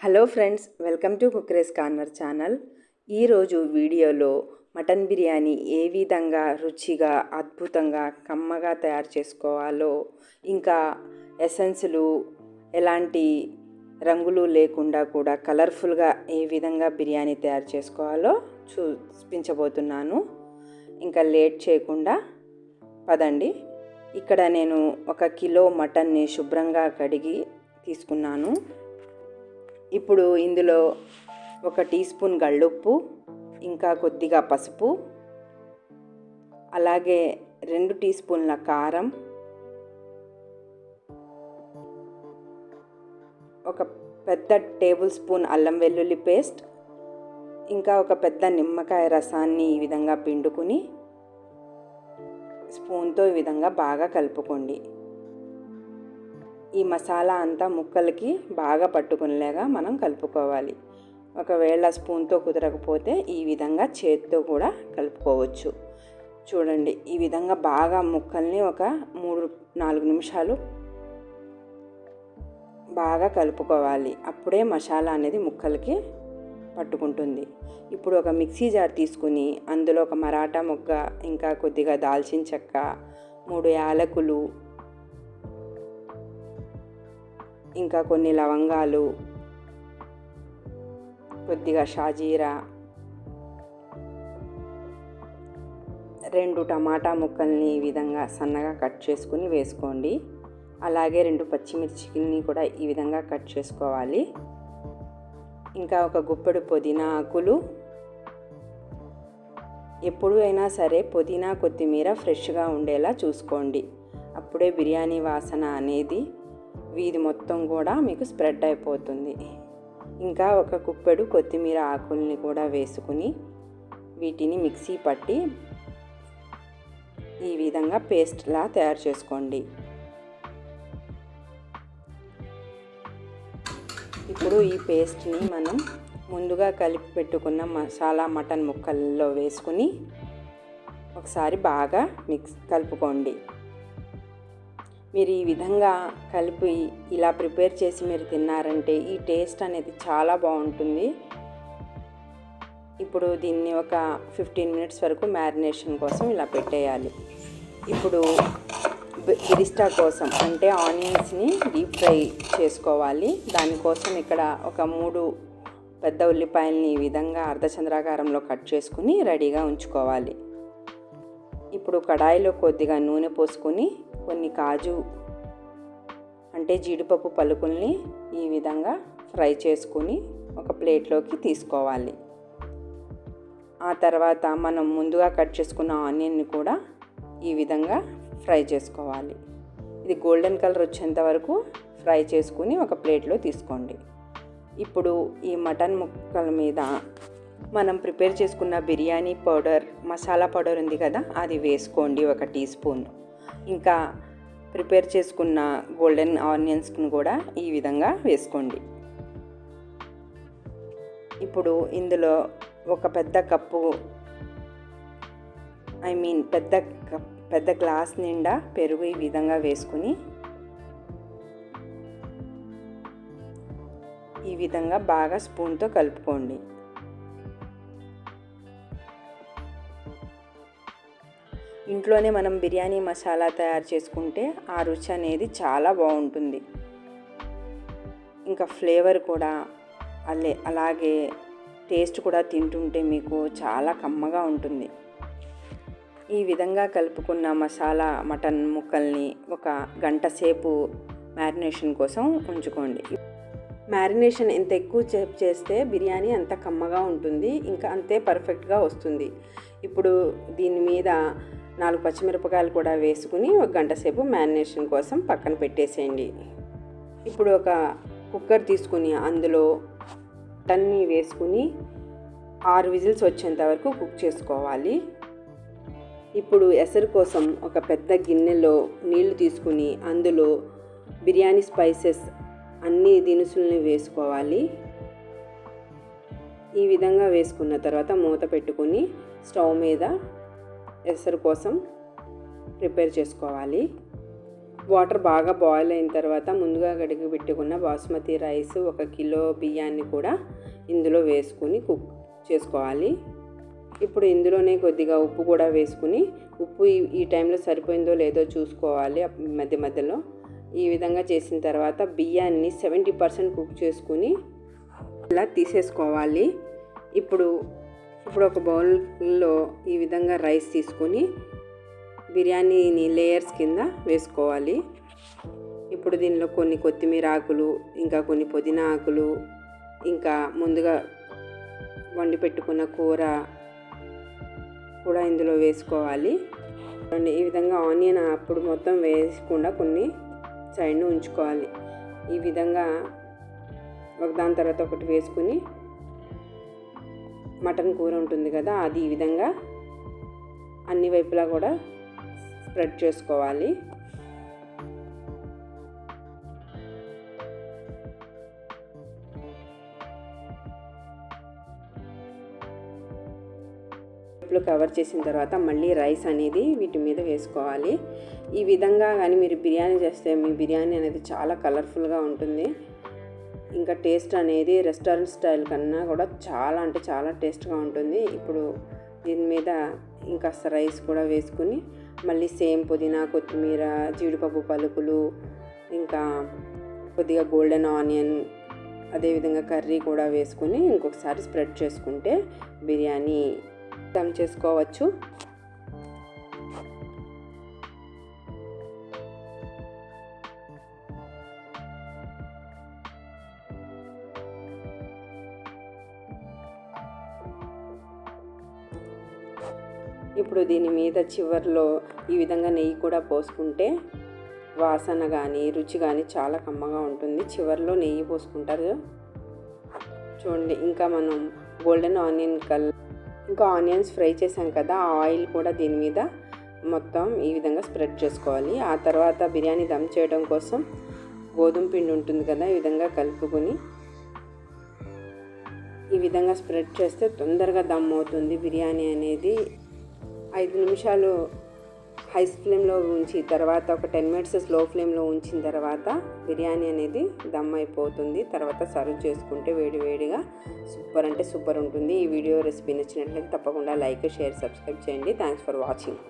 Hello friends welcome to కుక్రేస్ corner channel. ఈరోజు వీడియోలో మటన్ బిర్యానీ ఏ విధంగా రుచిగా అద్భుతంగా కమ్మగా తయారు చేసుకోవాలో ఇంకా ఎసెన్సులు ఎలాంటి రంగులు లేకుండా కూడా కలర్ఫుల్గా ఏ విధంగా బిర్యానీ తయారు చేసుకోవాలో చూపించబోతున్నాను. ఇంకా లేట్ చేయకుండా పదండి. ఇక్కడ నేను ఒక కిలో మటన్ని శుభ్రంగా కడిగి తీసుకున్నాను. ఇప్పుడు ఇందులో ఒక టీ స్పూన్ గళ్ళుప్పు ఇంకా కొద్దిగా పసుపు అలాగే రెండు టీ స్పూన్ల కారం ఒక పెద్ద టేబుల్ స్పూన్ అల్లం వెల్లుల్లి పేస్ట్ ఇంకా ఒక పెద్ద నిమ్మకాయ రసాన్ని ఈ విధంగా పిండుకుని స్పూన్తో ఈ విధంగా బాగా కలుపుకోండి. ఈ మసాలా అంతా ముక్కలకి బాగా పట్టుకునేలాగా మనం కలుపుకోవాలి. ఒకవేళ స్పూన్తో కుదరకపోతే ఈ విధంగా చేతితో కూడా కలుపుకోవచ్చు. చూడండి ఈ విధంగా బాగా ముక్కల్ని ఒక మూడు నాలుగు నిమిషాలు బాగా కలుపుకోవాలి. అప్పుడే మసాలా అనేది ముక్కలకి పట్టుకుంటుంది. ఇప్పుడు ఒక మిక్సీ జార్ తీసుకుని అందులో ఒక మరాఠా మొగ్గ ఇంకా కొద్దిగా దాల్చిన చెక్క మూడు యాలకులు ఇంకా కొన్ని లవంగాలు కొద్దిగా షాజీరా రెండు టమాటా ముక్కల్ని ఈ విధంగా సన్నగా కట్ చేసుకుని వేసుకోండి. అలాగే రెండు పచ్చిమిర్చిని కూడా ఈ విధంగా కట్ చేసుకోవాలి. ఇంకా ఒక గుప్పెడు పుదీనా ఆకులు. ఎప్పుడు అయినా సరే పుదీనా కొత్తిమీర ఫ్రెష్గా ఉండేలా చూసుకోండి. అప్పుడే బిర్యానీ వాసన అనేది వీధి మొత్తం కూడా మీకు స్ప్రెడ్ అయిపోతుంది. ఇంకా ఒక కుప్పెడు కొత్తిమీర ఆకుల్ని కూడా వేసుకుని వీటిని మిక్సీ పట్టి ఈ విధంగా పేస్ట్లా తయారు చేసుకోండి. ఇప్పుడు ఈ పేస్ట్ని మనం ముందుగా కలిపి పెట్టుకున్న మసాలా మటన్ ముక్కల్లో వేసుకుని ఒకసారి బాగా మిక్స్ కలుపుకోండి. మీరు ఈ విధంగా కలిపి ఇలా ప్రిపేర్ చేసి మీరు తిన్నారంటే ఈ టేస్ట్ అనేది చాలా బాగుంటుంది. ఇప్పుడు దీన్ని ఒక ఫిఫ్టీన్ మినిట్స్ వరకు మ్యారినేషన్ కోసం ఇలా పెట్టేయాలి. ఇప్పుడు బిరిస్టా కోసం అంటే ఆనియన్స్ని డీప్ ఫ్రై చేసుకోవాలి. దానికోసం ఇక్కడ ఒక మూడు పెద్ద ఉల్లిపాయలని ఈ విధంగా అర్ధచంద్రాకారంలో కట్ చేసుకుని రెడీగా ఉంచుకోవాలి. ఇప్పుడు కడాయిలో కొద్దిగా నూనె పోసుకొని కొన్ని కాజు అంటే జీడిపప్పు పలుకుల్ని ఈ విధంగా ఫ్రై చేసుకుని ఒక ప్లేట్లోకి తీసుకోవాలి. ఆ తర్వాత మనం ముందుగా కట్ చేసుకున్న ఆనియన్ని కూడా ఈ విధంగా ఫ్రై చేసుకోవాలి. ఇది గోల్డెన్ కలర్ వచ్చేంత వరకు ఫ్రై చేసుకుని ఒక ప్లేట్లో తీసుకోండి. ఇప్పుడు ఈ మటన్ ముక్కల మీద మనం ప్రిపేర్ చేసుకున్న బిర్యానీ పౌడర్ మసాలా పౌడర్ ఉంది కదా అది వేసుకోండి ఒక టీ స్పూన్. ఇంకా ప్రిపేర్ చేసుకున్న గోల్డెన్ ఆనియన్స్ని కూడా ఈ విధంగా వేసుకోండి. ఇప్పుడు ఇందులో ఒక పెద్ద కప్పు ఐ మీన్ పెద్ద కప్ పెద్ద గ్లాస్ నిండా పెరుగు ఈ విధంగా వేసుకుని ఈ విధంగా బాగా స్పూన్తో కలుపుకోండి. ఇంట్లోనే మనం బిర్యానీ మసాలా తయారు చేసుకుంటే ఆ రుచి అనేది చాలా బాగుంటుంది. ఇంకా ఫ్లేవర్ కూడా అలే అలాగే టేస్ట్ కూడా తింటుంటే మీకు చాలా కమ్మగా ఉంటుంది. ఈ విధంగా కలుపుకున్న మసాలా మటన్ ముక్కల్ని ఒక గంట సేపు మ్యారినేషన్ కోసం ఉంచుకోండి. మ్యారినేషన్ ఎంత ఎక్కువ చేస్తే బిర్యానీ అంత కమ్మగా ఉంటుంది ఇంకా అంతే పర్ఫెక్ట్గా వస్తుంది. ఇప్పుడు దీని మీద నాలుగు పచ్చిమిరపకాయలు కూడా వేసుకుని ఒక గంట సేపు మ్యారినేషన్ కోసం పక్కన పెట్టేసేయండి. ఇప్పుడు ఒక కుక్కర్ తీసుకుని అందులో టన్ని వేసుకుని ఆరు విజిల్స్ వచ్చేంత వరకు కుక్ చేసుకోవాలి. ఇప్పుడు ఎసరు కోసం ఒక పెద్ద గిన్నెలో నీళ్ళు తీసుకుని అందులో బిర్యానీ స్పైసెస్ అన్ని దినుసుల్ని వేసుకోవాలి. ఈ విధంగా వేసుకున్న తర్వాత మూత పెట్టుకుని స్టవ్ మీద ఎసరు కోసం ప్రిపేర్ చేసుకోవాలి. వాటర్ బాగా బాయిల్ అయిన తర్వాత ముందుగా గడిగి పెట్టుకున్న బాస్మతి రైస్ ఒక కిలో బియ్యాన్ని కూడా ఇందులో వేసుకుని కుక్ చేసుకోవాలి. ఇప్పుడు ఇందులోనే కొద్దిగా ఉప్పు కూడా వేసుకుని ఉప్పు ఈ- ఈ టైంలో సరిపోయిందో లేదో చూసుకోవాలి మధ్య మధ్యలో. ఈ విధంగా చేసిన తర్వాత బియ్యాన్ని సెవెంటీ పర్సెంట్ కుక్ చేసుకుని ఇలా తీసేసుకోవాలి. ఇప్పుడు ఇప్పుడు ఒక బౌల్లో ఈ విధంగా రైస్ తీసుకొని బిర్యానీని లేయర్స్ కింద వేసుకోవాలి. ఇప్పుడు దీనిలో కొన్ని కొత్తిమీర ఆకులు ఇంకా కొన్ని పుదీనా ఆకులు ఇంకా ముందుగా వండి పెట్టుకున్న కూర కూడా ఇందులో వేసుకోవాలి. చూడండి, ఈ విధంగా ఆనియన్ అప్పుడు మొత్తం వేయకుండా కొన్ని సైడ్ను ఉంచుకోవాలి. ఈ విధంగా ఒకదాని తర్వాత ఒకటి వేసుకుని మటన్ కూర ఉంటుంది కదా అది ఈ విధంగా అన్ని వైపులా కూడా స్ప్రెడ్ చేసుకోవాలి. వైపులు కవర్ చేసిన తర్వాత మళ్ళీ రైస్ అనేది వీటి మీద వేసుకోవాలి. ఈ విధంగా కానీ మీరు బిర్యానీ చేస్తే మీ బిర్యానీ అనేది చాలా కలర్ఫుల్గా ఉంటుంది. ఇంకా టేస్ట్ అనేది రెస్టారెంట్ స్టైల్ కన్నా కూడా చాలా అంటే చాలా టేస్ట్గా ఉంటుంది. ఇప్పుడు దీని మీద ఇంకా రైస్ కూడా వేసుకుని మళ్ళీ సేమ్ పుదీనా కొత్తిమీర జీడిపప్పు పలుకులు ఇంకా కొద్దిగా గోల్డెన్ ఆనియన్ అదేవిధంగా కర్రీ కూడా వేసుకుని ఇంకొకసారి స్ప్రెడ్ చేసుకుంటే బిర్యానీ దమ్ చేసుకోవచ్చు. ఇప్పుడు దీని మీద చివర్లో ఈ విధంగా నెయ్యి కూడా పోసుకుంటే వాసన కానీ రుచి కానీ చాలా కమ్మగా ఉంటుంది. చివర్లో నెయ్యి పోసుకుంటారు. చూడండి ఇంకా మనం గోల్డెన్ ఆనియన్ కల్ ఇంకా ఆనియన్స్ ఫ్రై చేసాం కదా ఆ ఆయిల్ కూడా దీని మీద మొత్తం ఈ విధంగా స్ప్రెడ్ చేసుకోవాలి. ఆ తర్వాత బిర్యానీ దమ్ చేయడం కోసం గోధుమ పిండి ఉంటుంది కదా ఈ విధంగా కలుపుకొని ఈ విధంగా స్ప్రెడ్ చేస్తే తొందరగా దమ్ అవుతుంది బిర్యానీ అనేది. ఐదు నిమిషాలు హై ఫ్లేమ్లో ఉంచి తర్వాత ఒక టెన్ మినిట్స్ స్లో ఫ్లేమ్లో ఉంచిన తర్వాత బిర్యానీ అనేది దమ్ అయిపోతుంది. తర్వాత సర్వ్ చేసుకుంటే వేడి వేడిగా సూపర్ అంటే సూపర్ ఉంటుంది. ఈ వీడియో రెసిపీ నచ్చినట్లయితే తప్పకుండా లైక్ షేర్ సబ్స్క్రైబ్ చేయండి. Thanks for watching